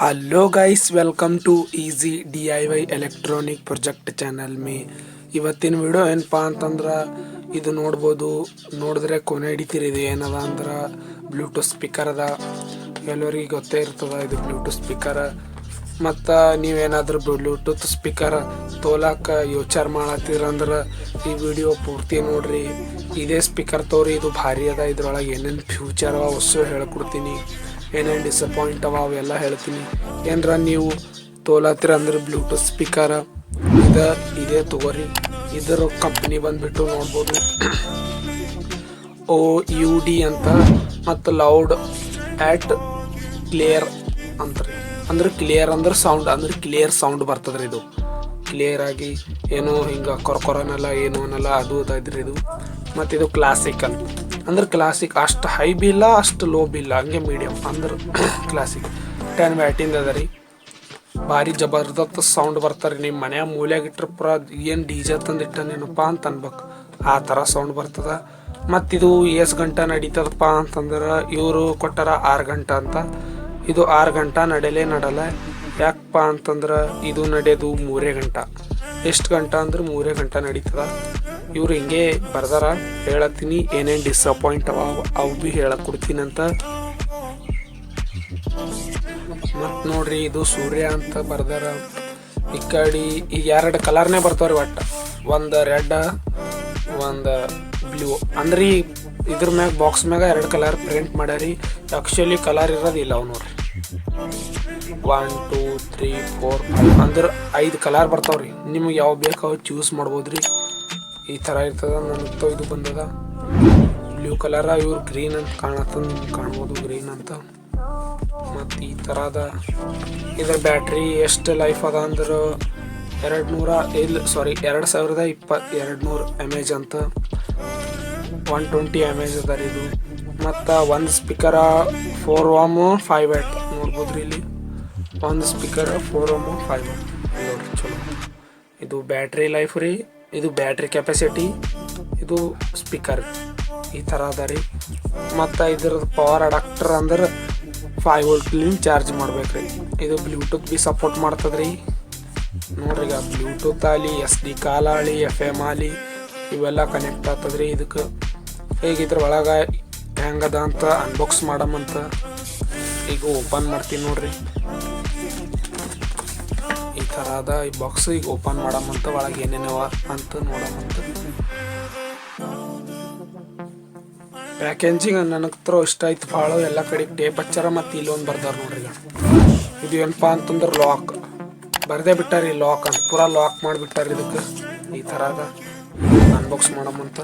Hello guys welcome to easy D I Y electronic project channel May ಇವತ್ತಿನ video ಏನಪ್ಪ ಅಂತಂದ್ರೆ ಇದು ನೋಡ್ಬೋದು. ನೋಡಿದ್ರೆ ಕೊನೆ ಹಿಡಿತೀರಿ, ಇದು ಏನದ ಅಂದ್ರೆ ಬ್ಲೂಟೂತ್ ಸ್ಪೀಕರ್ ಅದ. ಎಲ್ಲರಿಗೆ ಗೊತ್ತೇ ಇರ್ತದ ಇದು ಬ್ಲೂಟೂತ್ ಸ್ಪೀಕರ್ ಮತ್ತು ನೀವೇನಾದರೂ ಬ್ಲೂಟೂತ್ ಸ್ಪೀಕರ್ ತೋಲಾಕ ಯೋಚಾರ ಮಾಡತ್ತೀರಂದ್ರೆ ಈ ವಿಡಿಯೋ ಪೂರ್ತಿ ನೋಡ್ರಿ. ಇದೇ ಸ್ಪೀಕರ್ ತೋರಿ, ಇದು ಭಾರಿ ಅದ. ಇದ್ರೊಳಗೆ ಏನೇನು ಫ್ಯೂಚರ್ ಅವ ಹೇಳ್ಕೊಡ್ತೀನಿ. ಏನೇನು ಡಿಸಪಾಯಿಂಟ್ ಅವ ಅವೆಲ್ಲ ಹೇಳ್ತೀನಿ. ಏನರ ನೀವು ತೋಲತ್ತೀರ ಅಂದ್ರೆ ಬ್ಲೂಟೂತ್ ಸ್ಪೀಕರ್ ಇದ, ಇದೇ ತಗೋರಿ. ಇದರ ಕಂಪ್ನಿ ಬಂದ್ಬಿಟ್ಟು ನೋಡ್ಬೋದು. ಓ ಯು ಡಿ ಅಂತ, ಮತ್ತು ಲೌಡ್ ಆ್ಯಟ್ ಕ್ಲಿಯರ್ ಅಂತಾರೆ. ಅಂದ್ರೆ ಕ್ಲಿಯರ್ ಅಂದ್ರೆ ಸೌಂಡ್ ಅಂದ್ರೆ ಕ್ಲಿಯರ್ ಸೌಂಡ್ ಬರ್ತದ್ರಿ ಇದು. ಕ್ಲಿಯರ್ ಆಗಿ ಏನೋ ಹಿಂಗೆ ಕೊರಕೊರನಲ್ಲ ಏನು ಅನ್ನಲ್ಲ, ಅದು ಇದ್ರಿ ಇದು. ಮತ್ತು ಇದು ಕ್ಲಾಸಿಕಲ್ ಅಂದ್ರೆ ಕ್ಲಾಸಿಕ್ ಅಷ್ಟು ಹೈ ಬಿ ಇಲ್ಲ, ಅಷ್ಟು ಲೋ ಬಿ ಇಲ್ಲ. ಹಂಗೆ ಮೀಡಿಯಮ್ ಅಂದ್ರೆ ಕ್ಲಾಸಿಕ್ ಟೆನ್ ವ್ಯಾಟಿಂದ ಅದ ರೀ. ಭಾರಿ ಜಬರ್ದಸ್ತ್ ಸೌಂಡ್ ಬರ್ತಾರೆ ನಿಮ್ಮ ಮನ್ಯಾಗ. ಮೂಲ್ಯಾಗ ಇಟ್ಟರೆ ಪೂರ ಏನು ಡಿ ಜೆ ತಂದಿಟ್ಟನೇನಪ್ಪ ಅಂತ ಅನ್ಬೇಕು. ಆ ಥರ ಸೌಂಡ್ ಬರ್ತದ. ಮತ್ತಿದು ಎಷ್ಟು ಗಂಟೆ ನಡೀತದಪ್ಪ ಅಂತಂದ್ರೆ ಇವರು ಕೊಟ್ಟಾರ ಆರು ಗಂಟೆ ಅಂತ. ಇದು ಆರು ಗಂಟೆ ನಡೆಯಲೇ ನಡಲ್ಲ. ಯಾಕಪ್ಪ ಅಂತಂದ್ರೆ ಇದು ನಡೆಯೋದು ಮೂರೇ ಗಂಟೆ ಎಷ್ಟು ಗಂಟೆ ಅಂದ್ರೆ ಮೂರೇ ಗಂಟೆ ನಡೀತದ. ಇವ್ರು ಹಿಂಗೆ ಬರ್ದಾರ, ಹೇಳತ್ತೀನಿ, ಏನೇನು ಡಿಸಪಾಯಿಂಟ್ ಅವ, ಅವು ಭೀ ಹೇಳಕ್ ಕೊಡ್ತೀನಿ ಅಂತ. ಮತ್ತು ನೋಡ್ರಿ, ಇದು ಸೂರ್ಯ ಅಂತ ಬರ್ದಾರ. ಈ ಕಡೆ, ಈಗ ಎರಡು ಕಲರ್ನೇ ಬರ್ತಾವ್ರಿ ಒಟ್ಟು. ಒಂದು ರೆಡ್, ಒಂದು ಬ್ಲೂ. ಅಂದ್ರೆ ಈ ಇದ್ರ ಮ್ಯಾಗ, ಬಾಕ್ಸ್ ಮ್ಯಾಗ ಎರಡು ಕಲರ್ ಪ್ರಿಂಟ್ ಮಾಡ್ಯಾರಿ. ಆ್ಯಕ್ಚುಲಿ ಕಲರ್ ಇರೋದಿಲ್ಲ ಅವು ನೋಡ್ರಿ. ಒನ್ ಟೂ ತ್ರೀ ಫೋರ್ ಅಂದ್ರೆ ಐದು ಕಲರ್ ಬರ್ತಾವ್ರಿ. ನಿಮ್ಗೆ ಯಾವ ಬೇಕು ಅವು ಚೂಸ್ ಮಾಡ್ಬೋದ್ರಿ. ಈ ಥರ ಇರ್ತದ. ನನಗೆ ಇದು ಬಂದದ. ಬ್ಲೂ ಕಲರ ಇವ್ರು ಗ್ರೀನ್ ಅಂತ ಕಾಣತ್ತ ಕಾಣ್ಬೋದು ಗ್ರೀನ್ ಅಂತ. ಮತ್ತು ಈ ಥರ ಅದ. ಇದ್ರ ಬ್ಯಾಟ್ರಿ ಎಷ್ಟು ಲೈಫ್ ಅದ ಅಂದ್ರೆ ಎರಡು ನೂರ ಇಲ್ಲ ಸಾರಿ ಎರಡು ಸಾವಿರದ ಇಪ್ಪತ್ತು ಎರಡು ನೂರು ಎಂ ಎಚ್ ಅಂತ. ಒನ್ ಟ್ವೆಂಟಿ ಎಂ ಎಚ್ ಅದ ರೀ ಇದು. ಮತ್ತು ಒಂದು speaker four ohm five eight ನೋಡ್ಬೋದು ರೀ ಇಲ್ಲಿ. ಒಂದು speaker four ohm five watt ನೋಡ್ರಿ ಚಲೋ. ಇದು ಬ್ಯಾಟ್ರಿ ಲೈಫ್ ರೀ. ಇದು ಬ್ಯಾಟ್ರಿ ಕೆಪಾಸಿಟಿ, ಇದು ಸ್ಪೀಕರ್ ಈ ಥರ ಅದ ರೀ. ಮತ್ತು ಇದ್ರದ್ದು ಪವರ್ ಅಡಾಪ್ಟರ್ ಅಂದ್ರೆ ಫೈವ್ ವೋಲ್ಟ್ಲಿಂದ ಚಾರ್ಜ್ ಮಾಡ್ಬೇಕ್ರಿ. ಇದು ಬ್ಲೂಟೂತ್ ಬಿ ಸಪೋರ್ಟ್ ಮಾಡ್ತದ್ರಿ. ನೋಡ್ರಿ ಈಗ ಬ್ಲೂಟೂತ್ ಆಗಲಿ ಎಸ್ ಡಿ ಕಾಲ್ ಆಗಲಿ ಎಫ್ ಎಂ ಆಗಲಿ ಇವೆಲ್ಲ ಕನೆಕ್ಟ್ ಆಗ್ತದ್ರಿ ಇದಕ್ಕೆ. ಈಗ ಇದ್ರ ಒಳಗೆ ಹೆಂಗದ ಅಂತ ಅನ್ಬಾಕ್ಸ್ ಮಾಡಮಂತ ಈಗ ಓಪನ್ ಮಾಡ್ತೀನಿ ನೋಡ್ರಿ. ಈ ಥರ ಅದ ಈ ಬಾಕ್ಸ್ ಈಗ ಓಪನ್ ಮಾಡಮಂತ ಒಳಗೆ ಏನೇನವ ಅಂತ ನೋಡಮಂತ ಪ್ಯಾಕೇಜಿಂಗ್ ನನಗೆ ತ್ರೋ ಇಷ್ಟ ಆಯ್ತು ಭಾಳ. ಎಲ್ಲ ಕಡೆ ಟೇಪ್ ಹಚ್ಚಾರ ಮತ್ತು ಇಲ್ಲೊಂದು ಬರ್ದಾರ ನೋಡ್ರಿ ಇದು ಏನಪ್ಪ ಅಂತಂದ್ರೆ ಲಾಕ್ ಬರ್ದೇ ಬಿಟ್ಟಾರಿ ಲಾಕ್ ಅಂತ. ಪೂರಾ ಲಾಕ್ ಮಾಡಿಬಿಟ್ಟಾರಿ ಇದಕ್ಕೆ ಈ ಥರ ಅದ ಅನ್ಬಾಕ್ಸ್ ಮಾಡಮಂತ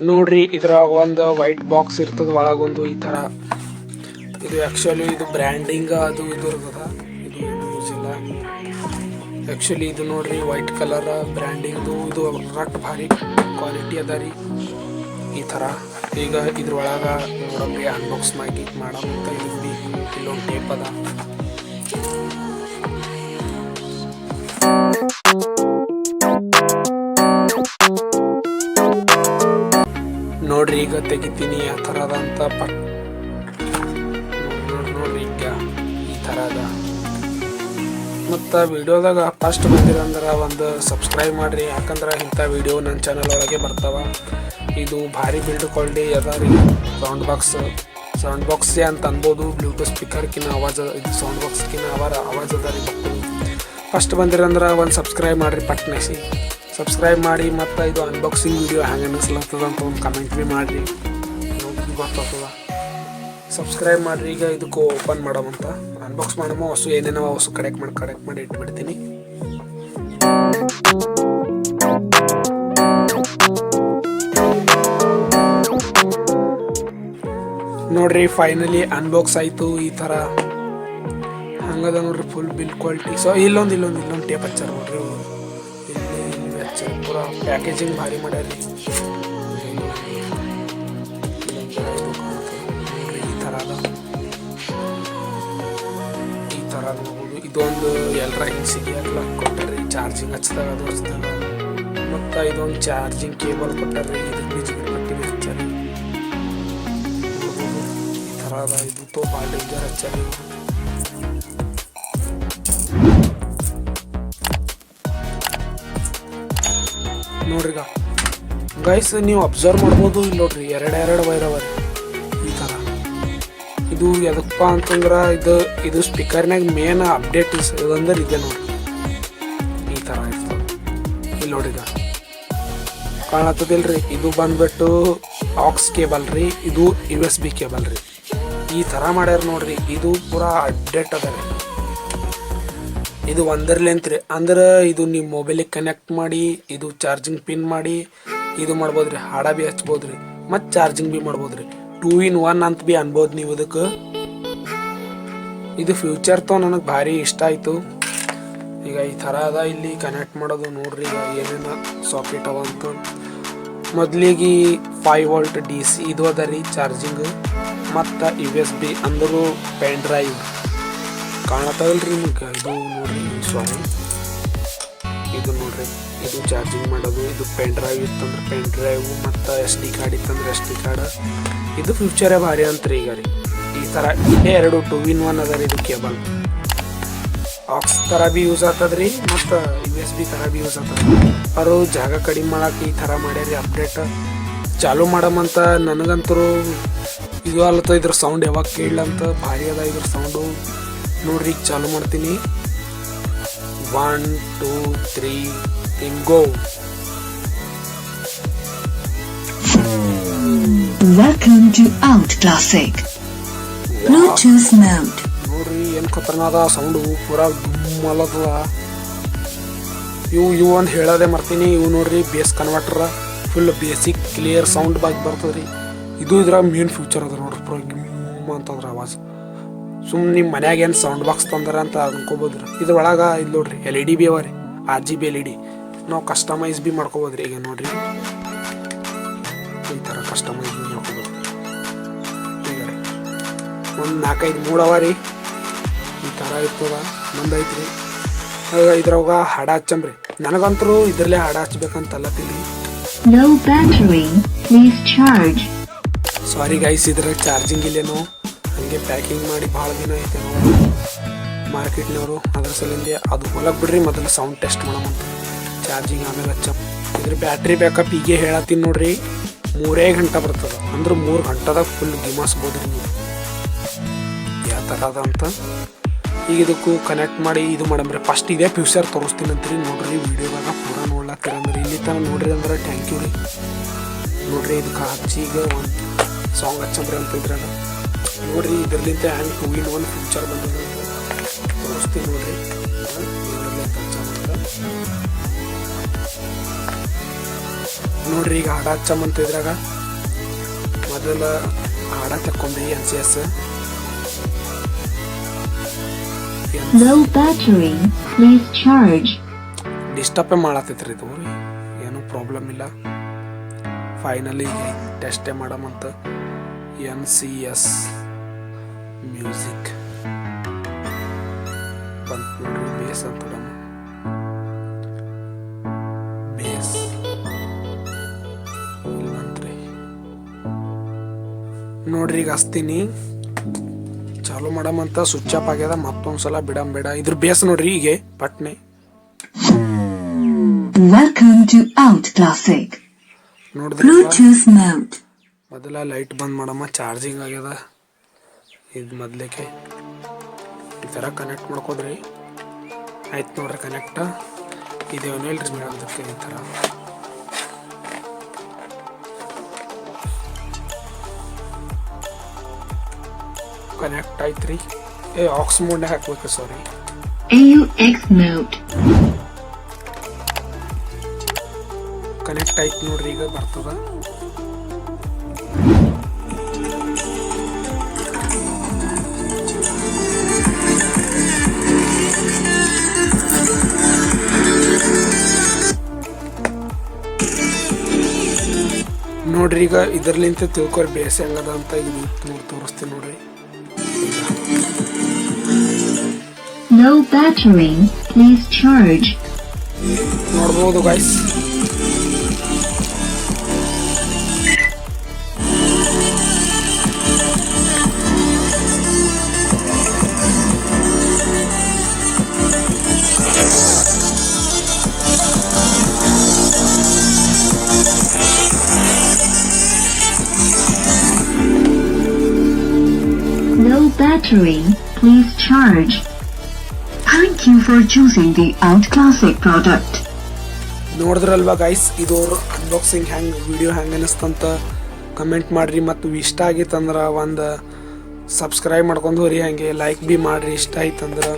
ನೋಡ್ರಿ, ಇದ್ರಾಗ ಒಂದು ವೈಟ್ ಬಾಕ್ಸ್ ಇರ್ತದ ಒಳಗೊಂದು ಈ ತರ ಇದು ಆಕ್ಚುಲಿ ಇದು ಬ್ರ್ಯಾಂಡಿಂಗ್ ಅದು ಇದು ಇರ್ತದ. ಇದು ಯೂಸ್ ಇಲ್ಲ. ಆಕ್ಚುಲಿ ಇದು ನೋಡ್ರಿ ವೈಟ್ ಕಲರ್ ಬ್ರ್ಯಾಂಡಿಂಗ್ದು ಇದು ರಟ್ ಭಾರಿ ಕ್ವಾಲಿಟಿ ಅದ ರೀ. ಈ ಥರ. ಈಗ ಇದ್ರೊಳಗ ನೋಡಿ ಅನ್ಬಾಕ್ಸ್ ಮಾಡಿ ಬಿ ಇಲ್ಲೊಂದು ಟೇಪ್ ಅದ. ನೋಡ್ರಿ, ಈಗ ತೆಗಿತೀನಿ ಆ ಥರ ಅದ ಅಂತ ಪಟ್. ನೋಡ್ರಿ ಈಗ ಈ ಥರದ ಮತ್ತು ವಿಡಿಯೋದಾಗ ಫಸ್ಟ್ ಬಂದಿರಂದ್ರೆ ಒಂದು ಸಬ್ಸ್ಕ್ರೈಬ್ ಮಾಡಿರಿ, ಯಾಕಂದ್ರೆ ಇಂಥ ವಿಡಿಯೋ ನನ್ನ ಚಾನಲ್ ಒಳಗೆ ಬರ್ತಾವೆ. ಇದು ಭಾರಿ ಬಿಲ್ಡ್ ಕ್ವಾಲಿಟಿ ಅದ ರೀ. ಸೌಂಡ್ ಬಾಕ್ಸ್ ಸೌಂಡ್ ಬಾಕ್ಸೇ ಅಂತ ಅನ್ಬೋದು ಬ್ಲೂಟೂತ್ ಸ್ಪೀಕರ್ಕಿನ್ನ ಆವಾಜ್, ಇದು ಸೌಂಡ್ ಬಾಕ್ಸ್ಕಿನ್ನ ಅವರ ಆವಾಜ್ ಅದ ರೀ ಫಸ್ಟ್ ಬಂದಿರಂದ್ರೆ ಒಂದು ಸಬ್ಸ್ಕ್ರೈಬ್ ಮಾಡಿರಿ ಪಟ್ನೆಸಿ. ಸಬ್ಸ್ಕ್ರೈಬ್ ಮಾಡಿ ಮತ್ತು ಇದು ಅನ್ಬಾಕ್ಸಿಂಗ್ ವಿಡಿಯೋ ಹೆಂಗೆ ಅನ್ನಿಸ್ಲತ್ತದ ಅಂತ ಒಂದು ಕಮೆಂಟ್ ಭೀ ಮಾಡಿರಿ. ಗೊತ್ತಾಗ್ತದ. ಸಬ್ಸ್ಕ್ರೈಬ್ ಮಾಡಿರಿ, ಈಗ ಇದಕ್ಕೆ ಓಪನ್ ಮಾಡೋಮಂತ ಅನ್ಬಾಕ್ಸ್ ಮಾಡಮ ಹೊಸು ಏನೇನವ ಹೊಸ ಕಡೆಕ್ಟ್ ಮಾಡಿ ಕಡೆಕ್ಟ್ ಮಾಡಿ ಇಟ್ಬಿಡ್ತೀನಿ. ನೋಡ್ರಿ ಫೈನಲಿ ಅನ್ಬಾಕ್ಸ್ ಆಯಿತು ಈ ಥರ. ಹಂಗದ ನೋಡ್ರಿ ಫುಲ್ ಬಿಲ್ ಕ್ವಾಲಿಟಿ ಸೊ ಇಲ್ಲೊಂದು ಇಲ್ಲೊಂದು ಇಲ್ಲೊಂದು ಟೇಪ್ ಹಚ್ಚಾರ ನೋಡ್ರಿ ಪೂರ ಪ್ಯಾಕೇಜಿಂಗ್ ಭಾರಿ ಮಾಡ್ಯಾರಿ ಈ ಥರ ಅದ ಈ ಥರ ನೋಡ್ಬೋದು ಇದೊಂದು ಎಲ್ಲರ ಹಿಂಗೆ ಸಿಗಿಯಲ್ಲ ಕೊಟ್ಟಾರಿ ಚಾರ್ಜಿಂಗ್ ಹಚ್ಚಿದಾಗ ಅದು ಹಚ್ಚಿದಾಗ ಮತ್ತು ಇದೊಂದು ಚಾರ್ಜಿಂಗ್ ಕೇಬಲ್ ಕೊಟ್ಟಾರಿ ಇದಕ್ಕೆ ಬಿಜಿಗೆ ಪಟ್ಟಿನ ಹಚ್ಚಾರಿ ನೋಡ್ಬೋದು. ಈ ಥರ ಅದ ಇದು ತೋ ಭಾಳ ಡೇಂಜರ್ ಹಚ್ಚಾರಿ ನೋಡ್ರಿಗ. ಗೈಸ್ ನೀವು ಅಬ್ಸರ್ವ್ ಮಾಡ್ಬೋದು, ಇಲ್ಲಿ ನೋಡ್ರಿ ಎರಡು ವೈರ್ ಈ ಥರ ಇದು ಎದಕ್ಕಪ್ಪ ಅಂತಂದ್ರೆ ಇದು ಇದು ಸ್ಪೀಕರ್ನಾಗ ಮೇನ್ ಅಪ್ಡೇಟ್ ಇದಂದ್ರೆ ಇದೆ ನೋಡ್ರಿ. ಈ ಥರ ಇರ್ತದೆ ಇಲ್ಲಿ ನೋಡ್ರಿಗ. ಕಾಣತ್ತದಿಲ್ರಿ, ಇದು ಬಂದ್ಬಿಟ್ಟು ಆಕ್ಸ್ ಕೇಬಲ್ ರೀ, ಇದು ಯು ಎಸ್ ಬಿ ಕೇಬಲ್ ರೀ. ಈ ಥರ ಮಾಡ್ಯಾರ ನೋಡ್ರಿ, ಇದು ಪೂರಾ ಅಪ್ಡೇಟ್ ಅದ ರೀ. ಇದು ಒಂದರ್ಲೆಂತ್ ರೀ ಅಂದ್ರೆ ಇದು ನಿಮ್ಮ ಮೊಬೈಲಿಗೆ ಕನೆಕ್ಟ್ ಮಾಡಿ, ಇದು ಚಾರ್ಜಿಂಗ್ ಪಿನ್ ಮಾಡಿ, ಇದು ಮಾಡ್ಬೋದು ರೀ ಹಾಡ ಭೀ ಹಚ್ಬೋದು ರೀ ಮತ್ತು ಚಾರ್ಜಿಂಗ್ ಬಿ ಮಾಡ್ಬೋದು ರೀ ಟೂ ಇನ್ ಒನ್ ಅಂತ ಬಿ ಅನ್ಬೋದು ನೀವು ಇದಕ್ಕೆ. ಇದು ಫ್ಯೂಚರ್ ತೋ ನನಗೆ ಭಾರಿ ಇಷ್ಟ ಆಯಿತು. ಈಗ ಈ ಥರ ಅದ, ಇಲ್ಲಿ ಕನೆಕ್ಟ್ ಮಾಡೋದು ನೋಡ್ರಿ, ಈಗ ಏನೇನು ಸಾಕೆಟ್ ಅವ ಅಂತ. ಮೊದಲಿಗೆ ಫೈವ್ ವೋಲ್ಟ್ ಡಿ ಸಿ ಇದು ಅದ ರೀ ಚಾರ್ಜಿಂಗ್ ಮತ್ತು ಯು ಎಸ್ ಬಿ ಅಂದರೂ ಪೆನ್ ಡ್ರೈವ್ ಕಾಣತ್ತಲ್ರಿ ನಿಮ್ಗೆ? ಇದು ನೋಡ್ರಿ ಸ್ವಾಮಿ. ಇದು ನೋಡ್ರಿ, ಇದು ಚಾರ್ಜಿಂಗ್ ಮಾಡೋದು, ಇದು ಪೆನ್ ಡ್ರೈವ್ ಇತ್ತಂದ್ರೆ ಪೆನ್ ಡ್ರೈವ್ ಮತ್ತು ಎಸ್ ಡಿ ಕಾರ್ಡ್ ಇತ್ತಂದ್ರೆ ಎಸ್ ಡಿ ಕಾರ್ಡ್ ಇದು ಫ್ಯೂಚರೇ ಭಾರಿ ಅಂತ್ರಿ ಈಗ ರೀ. ಈ ಥರ ಇದೇ ಎರಡು ಟೂ ಇನ್ ಒನ್ ಅದ ರೀ ಇದು ಕೇಬಲ್ ಆಕ್ಸ್ ಥರ ಬಿ ಯೂಸ್ ಆಗ್ತದ್ರಿ, ಮತ್ತು ಯು ಎಸ್ ಬಿ ಥರ ಭೀ ಯೂಸ್ ಆಗ್ತದ ಅವರು ಜಾಗ ಕಡಿಮೆ ಮಾಡಕ್ಕೆ ಈ ಥರ ಮಾಡ್ಯಾರಿ ಅಪ್ಡೇಟ್ ಚಾಲೂ ಮಾಡಮಂತ ನನಗಂತರೂ, ಇದು ಅಲ್ಲತ್ತ ಇದ್ರ ಸೌಂಡ್ ಯಾವಾಗ ಕೇಳಂತ ಭಾರಿ ಅದ ಇದ್ರ ಸೌಂಡು ನೋಡ್ರಿ ಈಗ ಚಾಲು ಮಾಡ್ತೀನಿ. One two three and go Welcome to Out Classic. Bluetooth mode. ನೋಡ್ರಿ ಏನು ಖತರ್ನಾದ ಸೌಂಡು ಪೂರಾ ದುಮ್ಮಲತ್ತದ ಇವು ಇವು ಒಂದು ಹೇಳೋದೇ ಮಾಡ್ತೀನಿ ಇವು ನೋಡ್ರಿ bass converter full basic clear sound ಬಾಗಿ ಬರ್ತದ್ರಿ. ಇದು ಇದ್ರಾಗ ಮೇನ್ ಫ್ಯೂಚರ್ ಅದ ನೋಡ್ರಿ ಪೂರಾ ಗಿಮ್ ಅಂತಂದ್ರೆ ಆವಾಜ್. ಸುಮ್ಮನೆ ನಿಮ್ಮ ಮನ್ಯಾಗ ಏನು ಸೌಂಡ್ ಬಾಕ್ಸ್ ತಂದ್ರ ಅಂತ ಅನ್ಕೋಬೋದು ರೀ ಇದ್ರೊಳಗೆ ಇದು ನೋಡ್ರಿ ಎಲ್ ಇ ಡಿ ಬಿ ಅವ ರೀ R G B L E D. ನಾವು ಕಸ್ಟಮೈಸ್ ಬಿ ಮಾಡ್ಕೋಬೋದ್ರಿ ಈಗ ನೋಡ್ರಿ. ಈ ಥರ ಕಸ್ಟಮೈಸ್ ಬಿ ಮಾಡ್ಕೋಬೋದು ಈಗ ಒಂದು ನಾಲ್ಕೈದು ಮೂಡ್ ಅವ ರೀ. ಈ ಥರ ಇರ್ತದ ಮುಂದೈತ್ರಿ ಇದ್ರಾಗ ಹಾಡ ಹಚ್ಚಂಬ್ರಿ. ನನಗಂತರೂ ಇದ್ರಲ್ಲೇ ಹಾಡ ಹಚ್ಬೇಕಂತಲ್ಲ ತಿಳಿ. ಸಾರಿ ಗೈಸ್ ಇದ್ರಾಗ ಚಾರ್ಜಿಂಗ್ ಇಲ್ಲೇನೋ. ಹಂಗೆ ಪ್ಯಾಕಿಂಗ್ ಮಾಡಿ ಭಾಳ ದಿನ ಐತೆ ನಾವು ಮಾರ್ಕೆಟ್ನವರು ಅದ್ರ ಸಲಿಂದ ಅದು ಹೊಲಕ್ಕೆ ಬಿಡ್ರಿ, ಮೊದಲು ಸೌಂಡ್ ಟೆಸ್ಟ್ ಮಾಡಮಂತ ಚಾರ್ಜಿಂಗ್ ಆಮೇಲೆ ಹಚ್ಚ ಇದ್ರ ಬ್ಯಾಟ್ರಿ ಬ್ಯಾಕಪ್ ಹೀಗೆ ಹೇಳತ್ತೀನಿ ನೋಡ್ರಿ, ಮೂರೇ ಗಂಟೆ ಬರ್ತದೆ. ಅಂದ್ರೆ ಮೂರು ಗಂಟೆದಾಗ ಫುಲ್ ಗಿಮಾಸ್ಬೋದು ರೀ ನೀವು ಯಾವ ಥರ ಅದ ಅಂತ. ಈಗ ಇದಕ್ಕೂ ಕನೆಕ್ಟ್ ಮಾಡಿ ಇದು ಮಾಡಮ್ರಿ ಫಸ್ಟ್ ಇದೇ ಫ್ಯೂಚರ್ ತೋರಿಸ್ತೀನಿ ಅಂತೀರಿ ನೋಡ್ರಿ ವಿಡಿಯೋದಾಗ ಪೂರ ನೋಡ್ಲಾಕ್ತಿರಂದ್ರಿ ಇಲ್ಲಿ ತನಕ ನೋಡ್ರಿ ಅಂದ್ರೆ ಥ್ಯಾಂಕ್ ಯು ರೀ. ನೋಡ್ರಿ, ಇದಕ್ಕೆ ಹಚ್ಚಿ ಈಗ ಒಂದು ಸಾಂಗ್ ಹಚ್ಚಂಬ್ರಿ ಅಂತ ನೋಡ್ರಿ ಇದರಲ್ಲಿಂದ ಹ್ಯಾಂಗ್ ಟು ಇನ್ ಒನ್ ಫ್ಯೂಚರ್ ಬಂದಿದೆ ತೋರಿಸ್ತೀನಿ ನೋಡ್ರಿ. ನೋಡ್ರಿ ಈಗ ಹಾಡ ಹಚ್ಚಮಂತ ಇದ್ರಾಗ. ಮೊದಲ ಹಾಡ ತಕ್ಕೊಂಡಿ ಎನ್ ಸಿ ಎಸ್. ಡಿಸ್ಟರ್ಬೇ ಮಾಡತ್ತೈತ್ರಿ ಇದು ಏನು ಪ್ರಾಬ್ಲಮ್ ಇಲ್ಲ. ಫೈನಲಿ ಟೆಸ್ಟೇ ಮಾಡಮಂತ ಎನ್ ಸಿ ಎಸ್ ಮ್ಯೂಸಿಕ್ ಬಂತು ನೋಡ್ರಿ ಬೇಸ್ ಅಂತ ನಮ್ಮ ಬೇಸ್ ಇಲ್ಲಿ ನೋಡ್ರಿ ಈಗ ಹಸ್ತೀನಿ ಚಾಲು ಮಾಡಮಂತ ಸ್ವಿಚ್ ಆಫ್ ಆಗ್ಯದ ಮತ್ತೊಂದ್ಸಲ ಬಿಡಂ ಬೇಡ. ಇದ್ರ ಬೇಸ್ ನೋಡ್ರಿ ಹೀಗೆ ಪಟ್ನೆ. ವೆಲ್ಕಮ್ ಟು ಔಟ್ ಕ್ಲಾಸಿಕ್ ನೋಡಿದ್ರೆ. ಮೊದಲ ಲೈಟ್ ಬಂದ್ ಮಾಡಮ್ಮ ಚಾರ್ಜಿಂಗ್ ಆಗ್ಯದ. ಇದು ಮೊದ್ಲೇಕೆ ಈ ಥರ ಕನೆಕ್ಟ್ ಮಾಡ್ಕೋದ್ರಿ. ಆಯ್ತು ನೋಡ್ರಿ ಕನೆಕ್ಟ ಇದೇವನ್ನ ಇಲ್ರಿ ಮೇಡಮ್ದಕ್ಕೆ ಈ ಥರ ಕನೆಕ್ಟ್ ಆಯ್ತು ರೀ ಏ ಆಕ್ಸ್ ಮೋಡ್ನಾಗ ಹಾಕ್ಬೇಕು ಸಾರಿ. ಕನೆಕ್ಟ್ ಆಯ್ತು ನೋಡ್ರಿ ಈಗ ಬರ್ತದ. ನೋಡ್ರಿ ಈಗ ಇದರ್ಲಿಂತ ತಿಳ್ಕೊರಿ ಬೇಸೆ ಹೆಂಗದ ಅಂತ ಇದು ನೋಡಿ ತೋರಿಸ್ತೀನಿ ನೋಡ್ರಿ ನೋ battery. Please charge. ನೋಡ್ಬೋದು guys battery. Please charge. Thank you for choosing the Out Classic product. ನೋಡಿದ್ರಲ್ವಾ ಗೈಸ್ ಇದು ಅನ್ಬಾಕ್ಸಿಂಗ್ ಹೆಂಗೆ ವಿಡಿಯೋ ಹೆಂಗೆ ಅನಿಸ್ತಂತ ಕಮೆಂಟ್ ಮಾಡಿರಿ ಮತ್ತು ಇಷ್ಟ ಆಗಿತ್ತಂದ್ರೆ ಒಂದು ಸಬ್ಸ್ಕ್ರೈಬ್ ಮಾಡ್ಕೊಂಡು ಹೋರಿ, ಹಾಗೆ ಲೈಕ್ ಬಿ ಮಾಡಿರಿ, ಇಷ್ಟ ಆಯ್ತಂದ್ರೆ